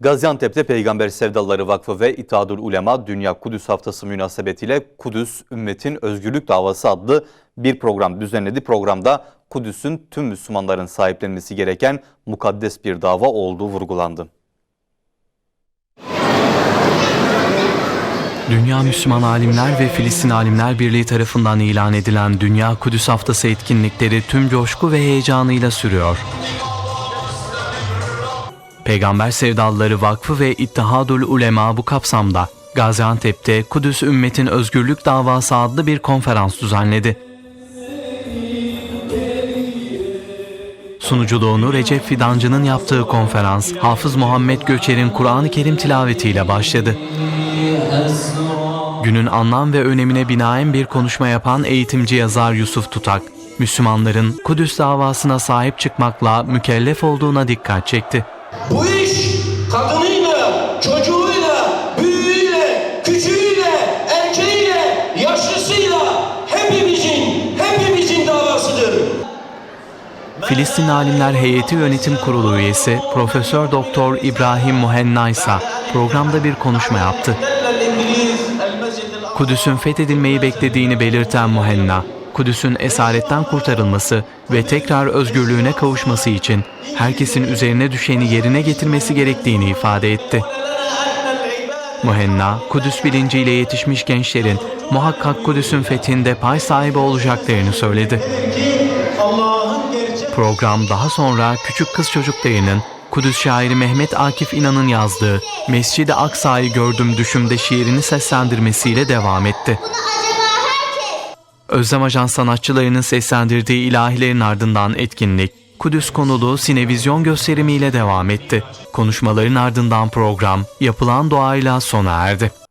Gaziantep'te Peygamber Sevdaları Vakfı ve İttihadül Ulema Dünya Kudüs Haftası münasebetiyle Kudüs Ümmetin Özgürlük Davası adlı bir program düzenledi. Programda Kudüs'ün tüm Müslümanların sahiplenmesi gereken mukaddes bir dava olduğu vurgulandı. Dünya Müslüman Alimler ve Filistin Alimler Birliği tarafından ilan edilen Dünya Kudüs Haftası etkinlikleri tüm coşku ve heyecanıyla sürüyor. Peygamber Sevdalıları Vakfı ve İttihadül Ulema bu kapsamda Gaziantep'te Kudüs Ümmetin Özgürlük Davası adlı bir konferans düzenledi. Sunuculuğunu Recep Fidancı'nın yaptığı konferans, Hafız Muhammed Göçer'in Kur'an-ı Kerim tilavetiyle başladı. Günün anlam ve önemine binaen bir konuşma yapan eğitimci yazar Yusuf Tutak, Müslümanların Kudüs davasına sahip çıkmakla mükellef olduğuna dikkat çekti. Bu iş kadınıyla, çocuğuyla, büyüğüyle, küçüğüyle, erkeğiyle, yaşlısıyla hepimizin, hepimizin davasıdır. Filistin Alimler Heyeti Yönetim Kurulu üyesi Profesör Doktor İbrahim Muhenna ise programda bir konuşma yaptı. Kudüs'ün fethedilmeyi beklediğini belirten Muhenna, Kudüs'ün esaretten kurtarılması ve tekrar özgürlüğüne kavuşması için herkesin üzerine düşeni yerine getirmesi gerektiğini ifade etti. Muhenna, Kudüs bilinciyle yetişmiş gençlerin muhakkak Kudüs'ün fethinde pay sahibi olacaklarını söyledi. Program daha sonra küçük kız çocuklarının Kudüs şairi Mehmet Akif İnan'ın yazdığı Mescid-i Aksa'yı gördüm düşümde şiirini seslendirmesiyle devam etti. Özlem Ajan sanatçılarının seslendirdiği ilahilerin ardından etkinlik, Kudüs konulu sinevizyon gösterimiyle devam etti. Konuşmaların ardından program yapılan duayla sona erdi.